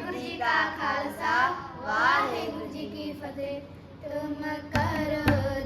ਵਾਹਿਗੁਰੂ ਜੀ ਕਾ ਖਾਲਸਾ ਵਾਹਿਗੁਰੂ ਜੀ ਕੀ ਫਤਿਹ। ਤੁਮ ਕਰੋ